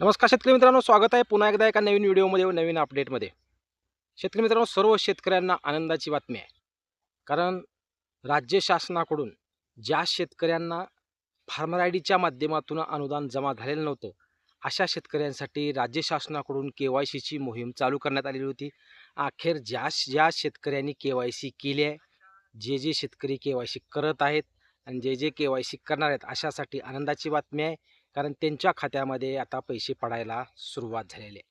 नमस्कार शेतकरी मित्रांनो स्वागत आहे पुन्हा एकदा एका नवीन व्हिडिओमध्ये व नवीन अपडेटमध्ये. शेतकरी मित्रांनो सर्व शेतकऱ्यांना आनंदाची बातमी आहे. कारण राज्य शासनाकडून ज्या शेतकऱ्यांना फार्मर आय डीच्या माध्यमातून अनुदान जमा झालेलं नव्हतं अशा शेतकऱ्यांसाठी राज्य शासनाकडून के वाय सीची मोहीम चालू करण्यात आलेली होती. अखेर ज्या ज्या शेतकऱ्यांनी के वाय सी केली आहे जे जे शेतकरी के वाय सी करत आहेत आणि जे जे के वाय सी करणार आहेत अशासाठी आनंदाची बातमी आहे. कारण त्यांच्या खात्यामध्ये आता पैसे पडायला सुरुवात झालेली आहे.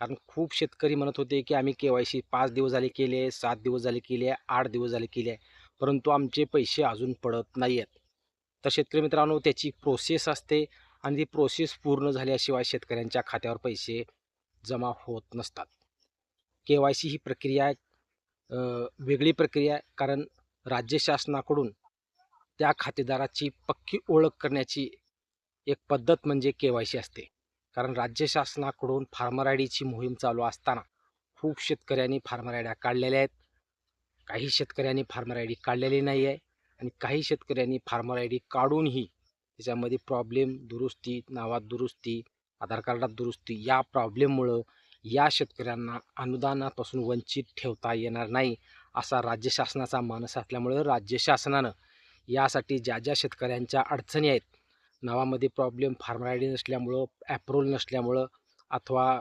कारण खूप शेतकरी म्हणत होते की आम्ही के वाय सी पाच दिवस झाले केले सात दिवस झाले केले आठ दिवस झाले केले आहे. परंतु आमचे पैसे अजून पडत नाही आहेत. तर शेतकरी मित्रांनो त्याची प्रोसेस असते आणि ती प्रोसेस पूर्ण झाल्याशिवाय शेतकऱ्यांच्या खात्यावर पैसे जमा होत नसतात. के वाय सी ही प्रक्रिया वेगळी प्रक्रिया आहे. कारण राज्य शासनाकडून त्या खातेदाराची पक्की ओळख करण्याची एक पद्धत म्हणजे के वाय सी असते. कारण राज्य शासनाकडून फार्मर आय डीची मोहीम चालू असताना खूप शेतकऱ्यांनी फार्मर आय ड्या काढलेल्या आहेत. काही शेतकऱ्यांनी फार्मर आय डी काढलेली नाही आहे आणि काही शेतकऱ्यांनी फार्मर आय डी काढूनही त्याच्यामध्ये प्रॉब्लेम दुरुस्ती नावात दुरुस्ती आधार कार्डात दुरुस्ती या प्रॉब्लेममुळं या शेतकऱ्यांना अनुदानापासून वंचित ठेवता येणार नाही असा राज्य शासनाचा मानस असल्यामुळं राज्य शासनानं यासाठी ज्या ज्या शेतकऱ्यांच्या अडचणी आहेत नावामध्ये प्रॉब्लेम फार्मर आय डी नसल्यामुळं ॲप्रोल नसल्यामुळं अथवा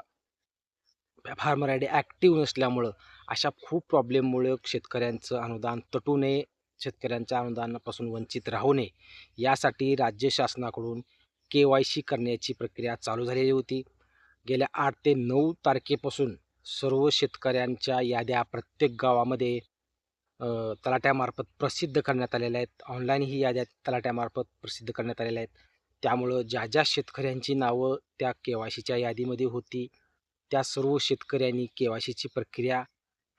फार्मर आय डी ॲक्टिव्ह नसल्यामुळं अशा खूप प्रॉब्लेममुळे शेतकऱ्यांचं अनुदान तटू नये शेतकऱ्यांच्या अनुदानापासून वंचित राहू नये. यासाठी राज्य शासनाकडून के वाय सी करण्याची प्रक्रिया चालू झालेली होती. गेल्या आठ ते नऊ तारखेपासून सर्व शेतकऱ्यांच्या याद्या प्रत्येक गावामध्ये तलाट्यामार्फत प्रसिद्ध करण्यात आलेल्या आहेत. ऑनलाईन ही याद्या तलाट्यामार्फत प्रसिद्ध करण्यात आलेल्या आहेत. त्यामुळं ज्या ज्या शेतकऱ्यांची नावं त्या के वाय सीच्या यादीमध्ये होती त्या सर्व शेतकऱ्यांनी के वाय सीची प्रक्रिया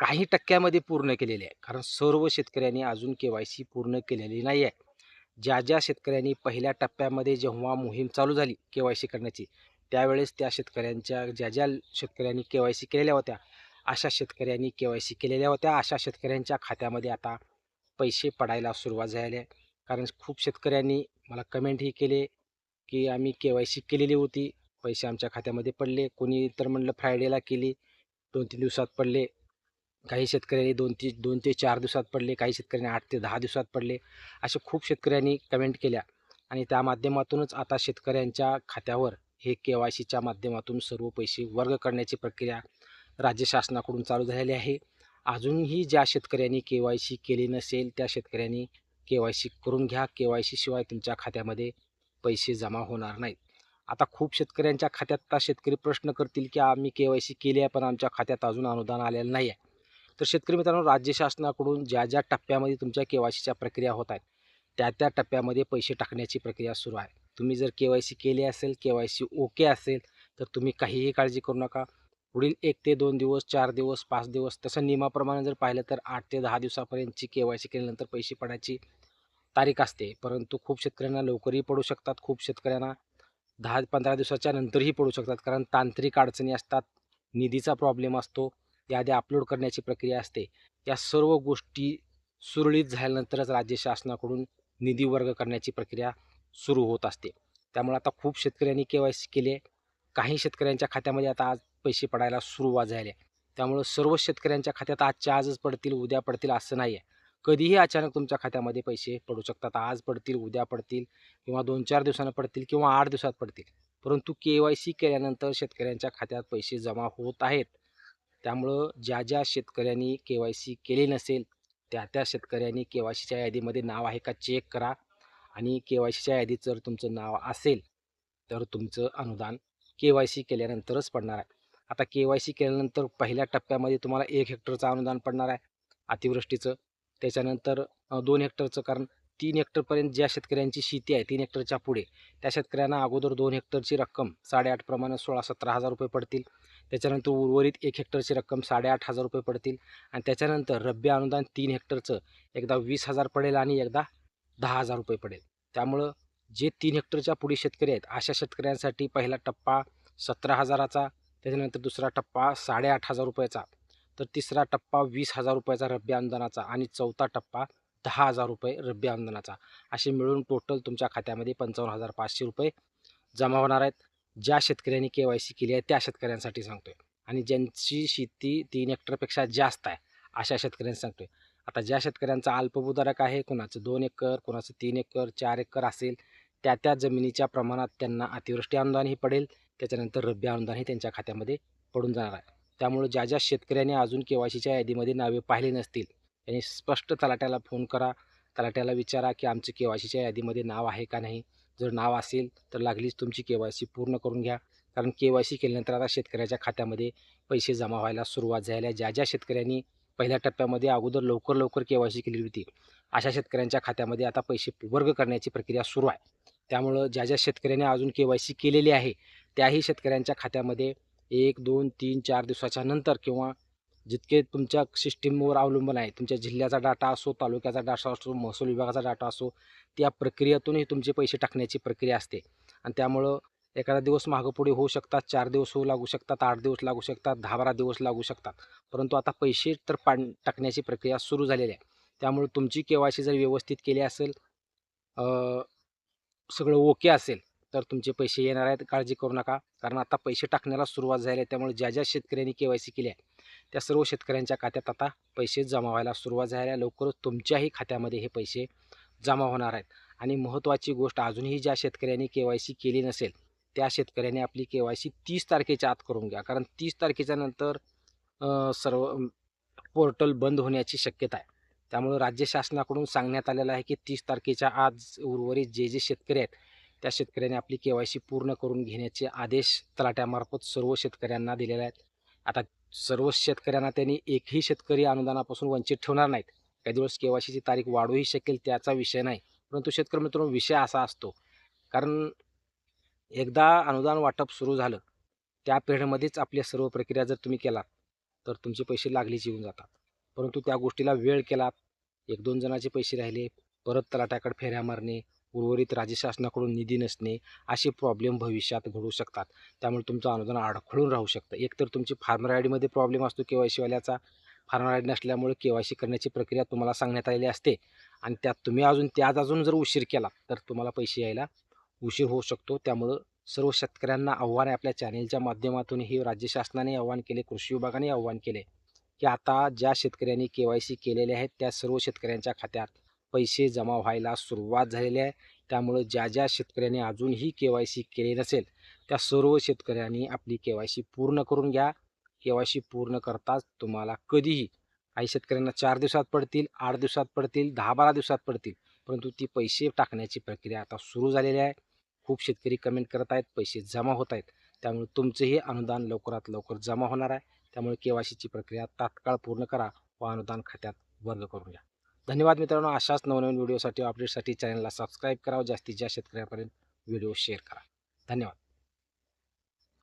काही टक्क्यामध्ये पूर्ण केलेली आहे. कारण सर्व शेतकऱ्यांनी अजून के वाय सी पूर्ण केलेली नाही आहे. ज्या ज्या शेतकऱ्यांनी पहिल्या टप्प्यामध्ये जेव्हा मोहीम चालू झाली के वाय सी करण्याची त्यावेळेस त्या शेतकऱ्यांच्या ज्या ज्या शेतकऱ्यांनी के वाय सी केलेल्या होत्या अशा शेतकऱ्यांनी के वाय सी केलेल्या होत्या. अशा शेतकऱ्यांच्या खात्यामध्ये आता पैसे पडायला सुरुवात झाली आहे कारण खूप शेतकऱ्यांनी मला कमेंटही केले की आम्ही के वाय सी केलेली होती. पैसे आमच्या खात्यामध्ये पडले. कोणी तर म्हणलं फ्रायडेला केली दोन तीन दिवसात पडले. काही शेतकऱ्यांनी दोन ती दोन ते चार दिवसात पडले. काही शेतकऱ्यांनी आठ ते दहा दिवसात पडले. असे खूप शेतकऱ्यांनी कमेंट केल्या. आणि त्या माध्यमातूनच आता शेतकऱ्यांच्या खात्यावर हे के वाय सीच्या माध्यमातून सर्व पैसे वर्ग करण्याची प्रक्रिया राज्य शासनाकडून चालू झालेली आहे. अजूनही ज्या शेतकऱ्यांनी के वाय सी केली नसेल त्या शेतकऱ्यांनी के वाय सी करून घ्या. के वाय सी शिवाय तुमच्या खात्यामध्ये पैसे जमा होणार नाहीत. आता खूप शेतकऱ्यांच्या खात्यात आता शेतकरी प्रश्न करतील की आम्ही के वाय सी केली आहे पण आमच्या खात्यात अजून अनुदान आलेलं नाही आहे. तर शेतकरी मित्रांनो राज्य शासनाकडून ज्या ज्या टप्प्यामध्ये तुमच्या के वाय सीच्या प्रक्रिया होत आहेत त्या त्या टप्प्यामध्ये पैसे टाकण्याची प्रक्रिया सुरू आहे. तुम्ही जर के वाय सी केली असेल के वाय सी ओके असेल तर तुम्ही काहीही काळजी करू नका. पुढील एक ते दोन दिवस चार दिवस पाच दिवस तसं नियमाप्रमाणे जर पाहिलं तर आठ ते दहा दिवसापर्यंतची के वाय सी केल्यानंतर पैसे पडायची तारीख असते. परंतु खूप शेतकऱ्यांना लवकरही पडू शकतात. खूप शेतकऱ्यांना दहा पंधरा दिवसाच्या नंतरही पडू शकतात. कारण तांत्रिक अडचणी असतात निधीचा प्रॉब्लेम असतो यादी अपलोड करण्याची प्रक्रिया असते. या सर्व गोष्टी सुरळीत झाल्यानंतरच राज्य शासनाकडून निधी वर्ग करण्याची प्रक्रिया सुरू होत असते. त्यामुळे आता खूप शेतकऱ्यांनी के वाय सी केले. काही शेतकऱ्यांच्या खात्यामध्ये आता आज पैसे पडायला सुरुवात झाली आहे. त्यामुळं सर्व शेतकऱ्यांच्या खात्यात आजच्या आजच पडतील उद्या पडतील असं नाही आहे कधीही अचानक तुमच्या खात्यामध्ये पैसे पडू शकतात. आज पडतील उद्या पडतील किंवा दोन चार दिवसानं पडतील किंवा आठ दिवसात पडतील. परंतु के वाय सी केल्यानंतर शेतकऱ्यांच्या खात्यात पैसे जमा होत आहेत. त्यामुळं ज्या ज्या शेतकऱ्यांनी के वाय सी केली नसेल त्या त्या शेतकऱ्यांनी के वाय सीच्या यादीमध्ये नाव आहे का चेक करा. आणि के वाय सीच्या यादीत जर तुमचं नाव असेल तर तुमचं अनुदान के वाय सी केल्यानंतरच पडणार आहे. आता के वाय सी केल्यानंतर पहिल्या टप्प्यामध्ये तुम्हाला एक हेक्टरचं अनुदान पडणार आहे अतिवृष्टीचं. त्याच्यानंतर दोन हेक्टरचं कारण तीन हेक्टरपर्यंत ज्या शेतकऱ्यांची शेती आहे तीन हेक्टरच्या पुढे त्या शेतकऱ्यांना अगोदर दोन हेक्टरची रक्कम साडेआठ प्रमाणे सोळा सतरा हजार रुपये पडतील. त्याच्यानंतर उर्वरित एक हेक्टरची रक्कम साडेआठ हजार रुपये पडतील. आणि त्याच्यानंतर रब्बी अनुदान तीन हेक्टरचं एकदा वीस हजार पडेल आणि एकदा दहा हजार रुपये पडेल. त्यामुळं जे तीन हेक्टरच्या पुढे शेतकरी आहेत अशा शेतकऱ्यांसाठी पहिला टप्पा सतरा हजाराचा त्याच्यानंतर दुसरा टप्पा साडेआठ हजार रुपयाचा. तर तिसरा टप्पा वीस हजार रुपयाचा रब्बी अनुदानाचा आणि चौथा टप्पा दहा हजार रुपये रब्बी अनुदानाचा असे मिळून टोटल तुमच्या खात्यामध्ये पंचावन्न हजार पाचशे रुपये जमा होणार आहेत. ज्या शेतकऱ्यांनी के वाय सी केली आहे त्या शेतकऱ्यांसाठी सांगतोय. आणि ज्यांची शेती तीन हेक्टरपेक्षा जास्त आहे अशा शेतकऱ्यांनी सांगतोय. आता ज्या शेतकऱ्यांचा अल्पभूधारक आहे कोणाचं दोन एकर कोणाचं तीन एकर चार एकर असेल त्या त्या जमिनीच्या प्रमाणात त्यांना अतिवृष्टी अनुदानही पडेल. त्याच्यानंतर रब्बी अनुदानही त्यांच्या खात्यामध्ये पडून जाणार आहे. त्यामुळे ज्या ज्या शेतकऱ्यांनी अजून के वाय सीच्या यादीमध्ये नावे पाहिली नसतील त्यांनी स्पष्ट तलाट्याला फोन करा. तलाट्याला विचारा की आमचं के वाय सीच्या यादीमध्ये नाव आहे का नाही. जर नाव असेल तर लागलीच तुमची के वाय सी पूर्ण करून घ्या. कारण के वाय सी केल्यानंतर आता शेतकऱ्याच्या खात्यामध्ये पैसे जमा व्हायला सुरुवात झाल्या ज्या ज्या शेतकऱ्यांनी पहिल्या टप्प्यामध्ये अगोदर लवकर लवकर के वाय सी केलेली होती अशा शेतकऱ्यांच्या खात्यामध्ये आता पैसे वर्ग करण्याची प्रक्रिया सुरू आहे. त्यामुळं ज्या ज्या शेतकऱ्यांनी अजून के वाय सी केलेली आहे त्याही शेतकऱ्यांच्या खात्यामध्ये एक दोन तीन चार दिवसाच्या नंतर किंवा जितके तुमच्या सिस्टीमवर अवलंबून आहे तुमच्या जिल्ह्याचा डाटा असो तालुक्याचा डाटा असो महसूल विभागाचा डाटा असो त्या प्रक्रियेतूनही तुमचे पैसे टाकण्याची प्रक्रिया असते. आणि त्यामुळं एखादा दिवस मागं पुढे होऊ शकतात चार दिवस होऊ लागू शकतात आठ दिवस लागू शकतात दहा बारा दिवस लागू शकतात. परंतु आता पैसे तर पाण टाकण्याची प्रक्रिया सुरू झालेली आहे. त्यामुळे तुमची के वाय सी जर व्यवस्थित केली असेल सगळं ओके असेल तर तुमचे पैसे येणार आहेत. काळजी करू नका. कारण आता पैसे टाकण्याला सुरुवात झाली आहे. त्यामुळे ज्या ज्या शेतकऱ्यांनी के वाय सी केली आहे त्या सर्व शेतकऱ्यांच्या खात्यात आता पैसे जमा व्हायला सुरुवात झाली आहे. लवकरच तुमच्याही खात्यामध्ये हे पैसे जमा होणार आहेत. आणि महत्त्वाची गोष्ट अजूनही ज्या शेतकऱ्यांनी के वाय सी केली नसेल त्या शेतकऱ्यांनी आपली के वाय सी तीस तारखेच्या आत करून घ्या. कारण तीस तारखेच्या नंतर सर्व पोर्टल बंद होण्याची शक्यता आहे. त्यामुळे राज्य शासनाकडून सांगण्यात आलेलं आहे की तीस तारखेच्या आज उर्वरित जे जे शेतकरी आहेत त्या शेतकऱ्याने आपली के वाय सी पूर्ण करून घेण्याचे आदेश तलाट्यामार्फत सर्व शेतकऱ्यांना दिलेले आहेत. आता सर्व शेतकऱ्यांना त्यांनी एकही शेतकरी अनुदानापासून वंचित ठेवणार नाहीत. काही दिवस के वाय सीची तारीख वाढूही शकेल त्याचा विषय नाही. परंतु शेतकरी मित्रांनो विषय असा असतो. कारण एकदा अनुदान वाटप सुरू झालं त्या पिढीमध्येच आपल्या सर्व प्रक्रिया जर तुम्ही केलात तर तुमचे पैसे लागलीच येऊन जातात. परंतु त्या गोष्टीला वेळ केलात एक दोन जणाचे पैसे राहिले परत तलाट्याकडे फेऱ्या मारणे उर्वरित राज्य शासनाकडून निधी नसणे असे प्रॉब्लेम भविष्यात घडू शकतात. त्यामुळे तुमचं अनुदान अडखळून राहू शकतं. एकतर तुमची फार्मर आय डीमध्ये प्रॉब्लेम असतो के वाय सीवाल्याचा फार्मर आय डी नसल्यामुळे के वाय सी करण्याची प्रक्रिया तुम्हाला सांगण्यात आलेली असते. आणि त्यात तुम्ही अजून त्यात अजून जर उशीर केला तर तुम्हाला पैसे यायला उशीर होऊ शकतो. त्यामुळं सर्व शेतकऱ्यांना आव्हान आहे आपल्या चॅनेलच्या माध्यमातून हे राज्य शासनाने आव्हान केले कृषी विभागाने आव्हान केले की आता ज्या शेतकऱ्यांनी के वाय सी केलेले आहेत त्या सर्व शेतकऱ्यांच्या खात्यात पैसे जमा व्हायला सुरुवात झालेली आहे. त्यामुळे ज्या ज्या शेतकऱ्यांनी अजूनही के वाय सी केले नसेल त्या सर्व शेतकऱ्यांनी आपली के वाय सी पूर्ण करून घ्या. के वाय सी पूर्ण करताच तुम्हाला कधीही काही शेतकऱ्यांना चार दिवसात पडतील आठ दिवसात पडतील दहा बारा दिवसात पडतील परंतु ती पैसे टाकण्याची प्रक्रिया आता सुरू झालेली आहे. खूप शेतकरी कमेंट करत आहेत पैसे जमा होत आहेत. त्यामुळे तुमचंही अनुदान लवकरात लवकर जमा होणार आहे. त्यामुळे के वाय सीची प्रक्रिया तात्काळ पूर्ण करा व अनुदान खात्यात वर्ग करून घ्या. धन्यवाद मित्रांनो. अशाच नवनवीन व्हिडिओसाठी अपडेटसाठी चॅनलला सबस्क्राईब करा जास्तीत जास्त शेतकऱ्यांपर्यंत व्हिडिओ शेअर करा. धन्यवाद.